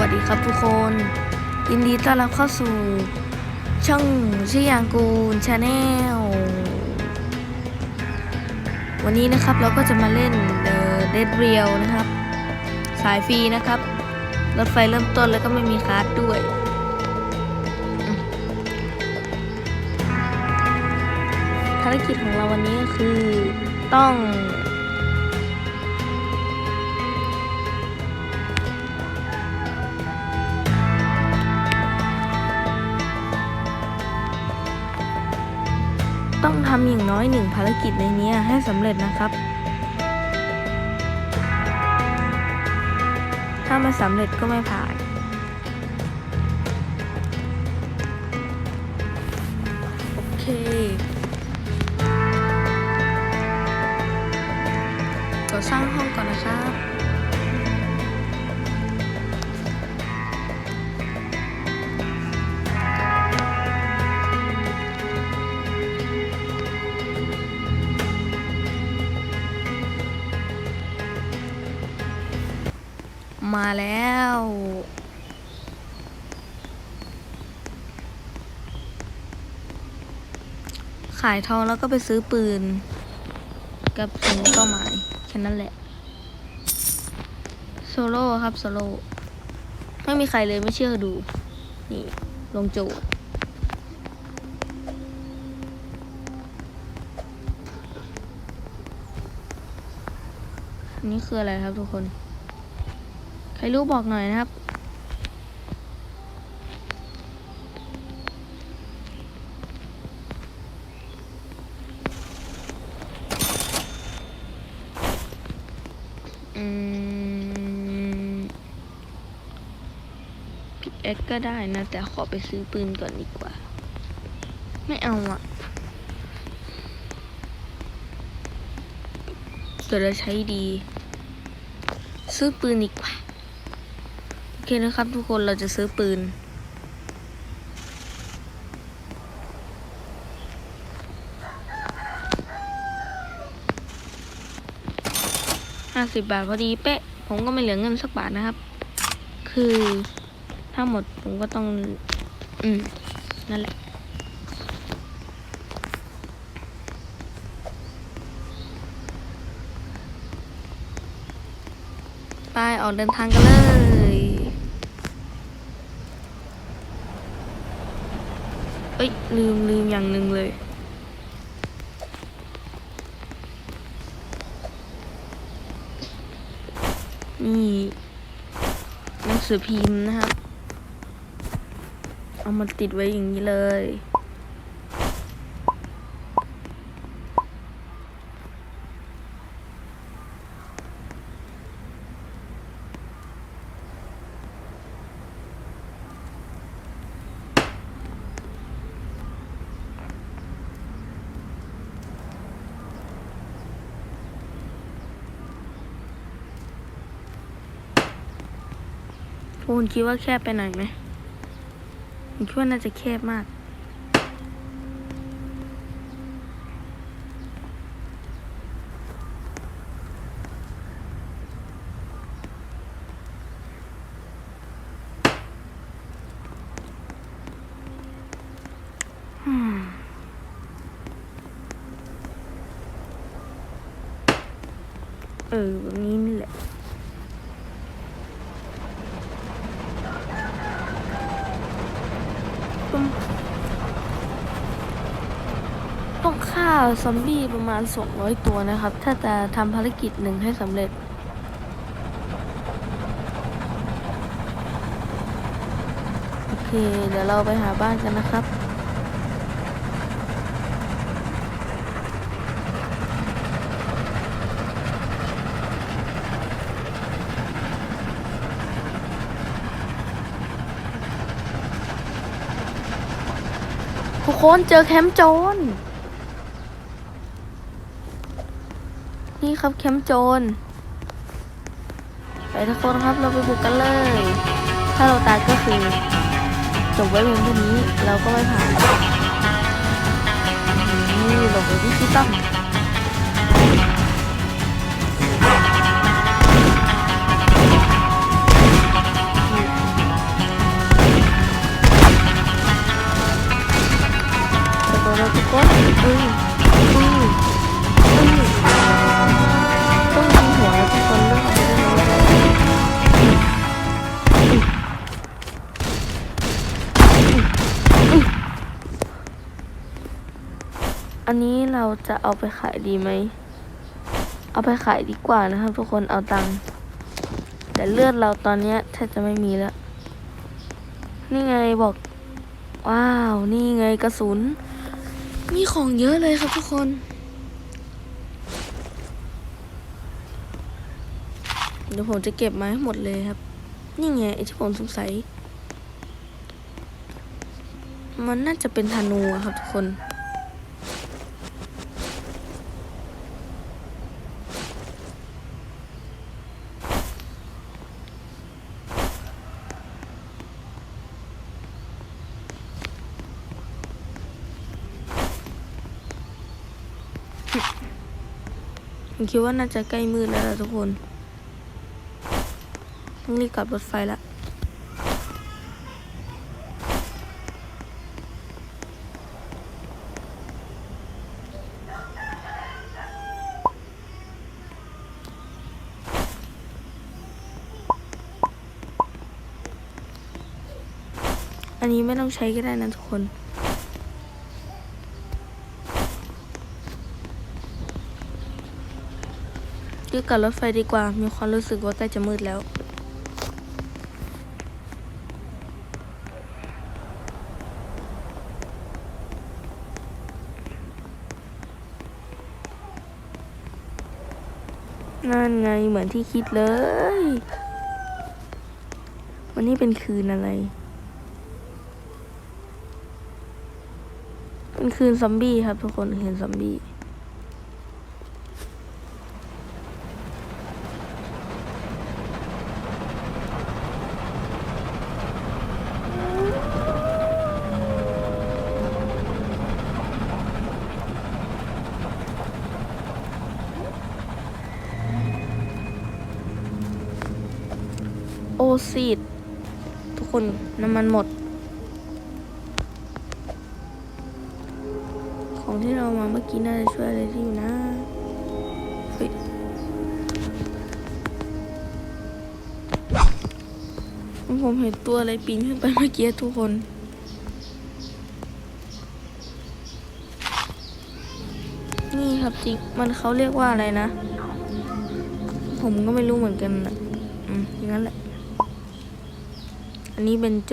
วัสดีครับทุกคน ยินดีต้อนรับเข้าสู่ ช่องชื่อยางกูลชาแนลวันนี้นะครับเราก็จะมาเล่นเดอะเดดเรียลนะครับ สายฟรีนะครับ รถไฟเริ่มต้นแล้วก็ไม่มีคาร์ดด้วย ภารกิจของเราวันนี้ก็คือต้อง ต้องทำอย่างน้อยหนึ่งภารกิจในนี้ให้สำเร็จนะครับ ถ้าไม่สำเร็จก็ไม่ผ่าน โอเคก็สร้างห้องก่อนนะครับ มาแล้ว ขายทองแล้วก็ไปซื้อปืน กับถึงเป้าหมาย แค่นั้นแหละ โซโล่ครับ โซโล่ไม่มีใครเลยไม่เชื่อดู นี่ ลงโจทย์นี่คืออะไรครับทุกคน ใครรู้บอกหน่อยนะครับ อืมพิกเอ็กก็ได้นะ แต่ขอไปซื้อปืนก่อนดีกว่า ไม่เอาอะเดี๋ยวเราใช้ดี ซื้อปืนดีกว่า เคนะครับทุกคนเราจะซื้อปืน ห้าสิบบาทพอดีเป๊ะ ผมก็ไม่เหลือเงินสักบาทนะครับ คือถ้าหมดผมก็ต้อง อืม นั่นแหละไปออกเดินทางกันเลย เอ้ยลืมลืมอย่างหนึ่งเลย นี่หนังสือพิมพ์นะครับ เอามาติดไว้อย่างนี้เลย คนคิดว่าแคบไปหน่อยไหมผมคิดว่าน่าจะแคบมาก เออแบบนี้นี่แหละ ต้องต้องฆ่า ซอมบี้ประมาณ 200 ตัวนะครับ ถ้าจะทำภารกิจหนึ่งให้สำเร็จ โอเค เดี๋ยวเราไปหาบ้านกันนะครับทุกคนเจอแคมป์โจร ครับแคมป์โจร ไปทุกคนครับเราไปบุกกันเลย ถ้าเราตายก็คือจบไว้เพียงเท่านี้เราก็ไม่ผ่านนี่หลบไปที่ที่ตั้ง อันนี้เราจะเอาไปขายดีไหม เอาไปขายดีกว่านะครับ ทุกคนเอาตังค์แต่เลือดเราตอนเนี้ยแทบจะไม่มีแล้ว นี่ไงบอก ว้าว นี่ไงกระสุน มีของเยอะเลยครับทุกคนเดี๋ยวผมจะเก็บมาให้หมดเลยครับ นี่ไงไอที่ผมสงสัย มันน่าจะเป็นธนูครับทุกคน คิดว่าน่าจะใกล้มืดแล้วล่ะทุกคนต้องรีบกลับรถไฟละอันนี้ไม่ต้องใช้ก็ได้นะทุกคน ยึดกับรถไฟดีกว่า มีความรู้สึกว่าใกล้จะมืดแล้วนั่นไงเหมือนที่คิดเลย วันนี้เป็นคืนอะไร เป็นคืนซอมบี้ครับทุกคนคืนซอมบี้ โอ ซีด ทุกคนน้ำมันหมด ของที่เรามาเมื่อกี้น่าจะช่วยอะไรที่อยู่นะเฮ้ยผมเห็นตัวอะไรปีนขึ้นไปเมื่อกี้ทุกคนนี่ครับจริง มันเขาเรียกว่าอะไรนะ ผมก็ไม่รู้เหมือนกันนะอืมอย่างนั้นแหละ อันนี้เป็นโจ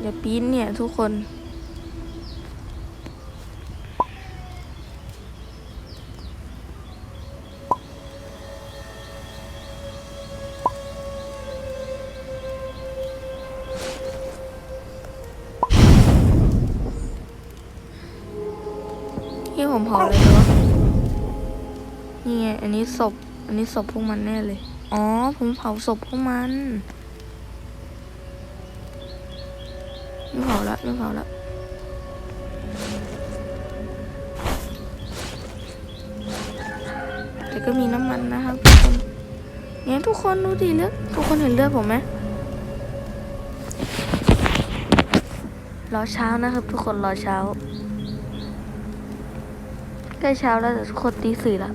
เดี๋ยวปีนเนี่ยทุกคน ที่ผมเผาเลยเหรอนี่ไง อันนี้ศพ นนี้ศพพวกมันแน่เลย อ๋อ ผมเผาศพพวกมัน ไม่เผาละไม่เผาละแต่ก็มีน้ำมันนะครับทุกคนเนี่ยทุกคนดูดิเลือดทุกคนเห็นเลือดผมไหมรอเช้านะครับทุกคนรอเช้าใกล้เช้าแล้วแต่ทุกคนตีสี่ละ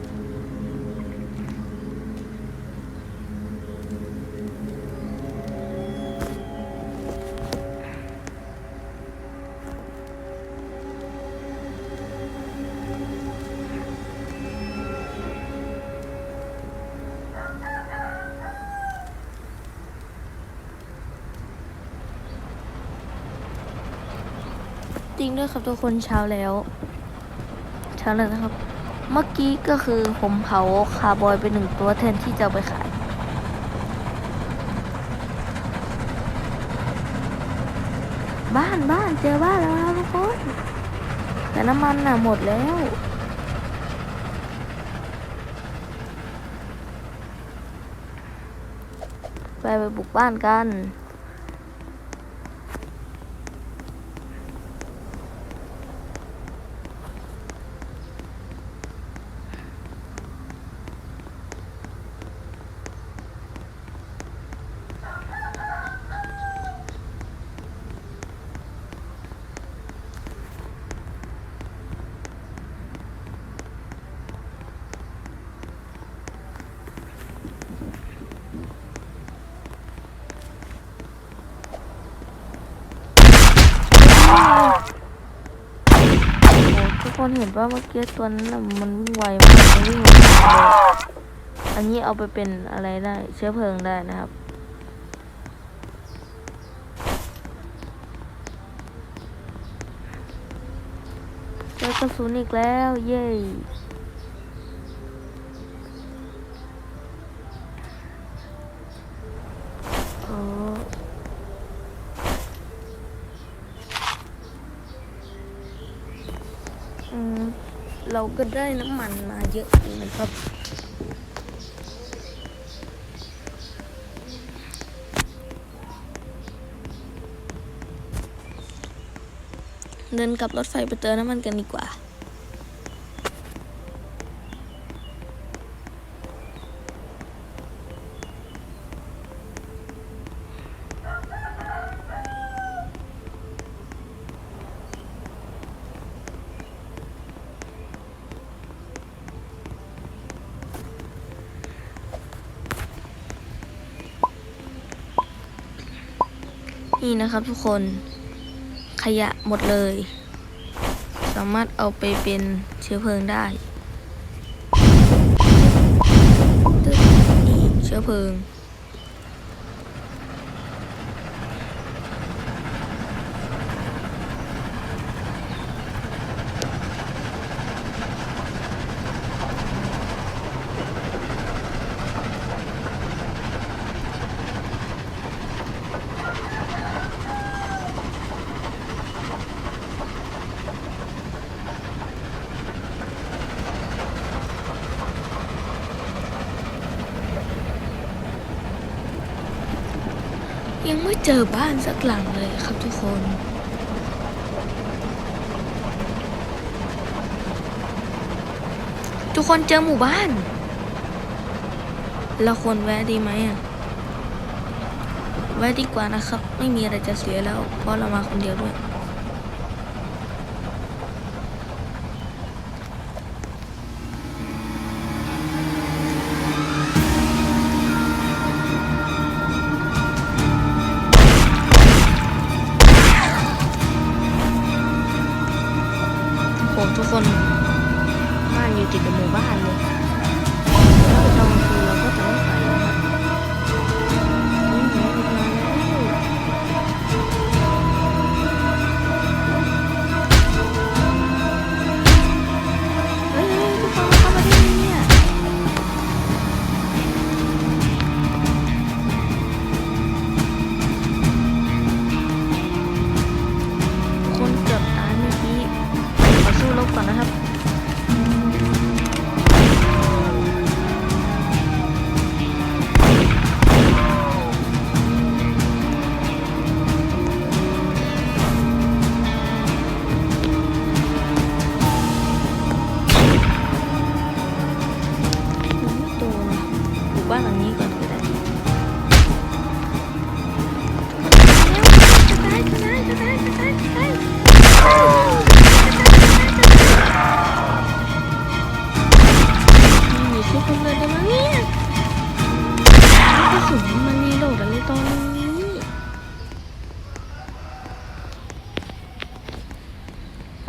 จริงด้วยครับทุกคนเช้าแล้ว เช้าแล้วนะครับ เมื่อกี้ก็คือผมเผาคาร์บอยไปหนึ่งตัวแทนที่จะไปขาย บ้านบ้านเจอบ้านแล้วครับทุกคนแต่น้ำมันน่ะหมดแล้วไปไปบุกบ้านกัน คนเห็นว่าเมื่อกี้ตัวนั้นน่ะมันวิ่งไวมันวิ่งไวอันนี้เอาไปเป็นอะไรได้ เชื้อเพลิงได้นะครับเจอกระสุนอีกแล้ว เย้ เราก็ได้น้ำมันมาเยอะนะครับ เดินกับรถไฟไปเติมน้ำมันกันดีกว่า นี่นะครับทุกคนขยะหมดเลย สามารถเอาไปเป็นเชื้อเพลิงได้เชื้อเพลิง ยังไม่เจอบ้านสักหลังเลยครับทุกคน ทุกคนเจอหมู่บ้าน เราควรแวะดีไหมอะ แวะดีกว่านะครับ ไม่มีอะไรจะเสียแล้ว เพราะเรามาคนเดียวด้วย ผมทุกคนบ้านอยู่ติดกับหมู่บ้านเลย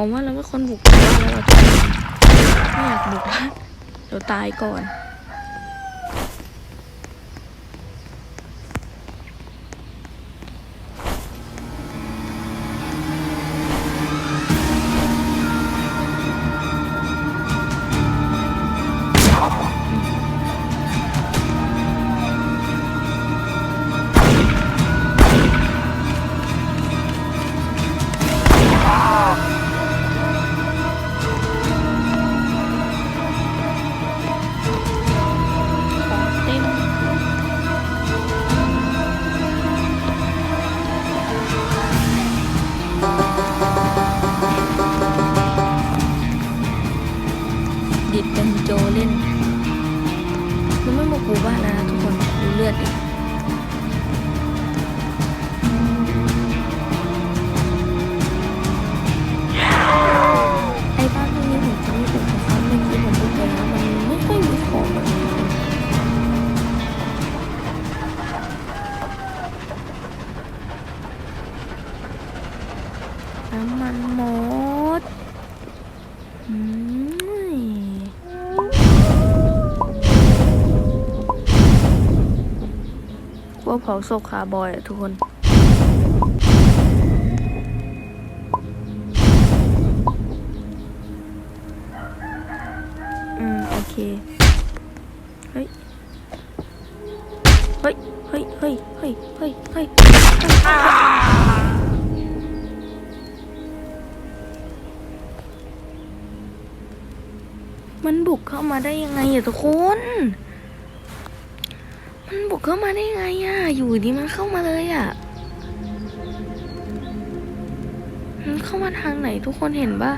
ผมว่าเราไม่ควรบุกบ้านแล้วเราจะไม่อยากบุกบ้านเดี๋ยวตายก่อน แล้วนะทุกคนดูเลือดดิ ลัวเผาศพคาบอยอะทุกคน อืม โอเค เฮ้ย เฮ้ย เฮ้ย เฮ้ย เฮ้ย เฮ้ย เฮ้ยมันบุกเข้ามาได้ยังไงอะทุกคน กเข้ามาได้ไงอะอยู่ดีมันเข้ามาเลยอะมันเข้ามาทางไหนทุกคนเห็นปะ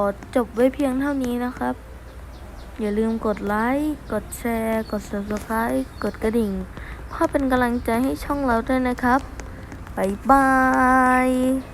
อจบไว้เพียงเท่านี้นะครับ อย่าลืมกดไลค์ กดแชร์ กด subscribe กดกระดิ่ง เพื่อเป็นกำลังใจให้ช่องเราด้วยนะครับ บ๊ายบาย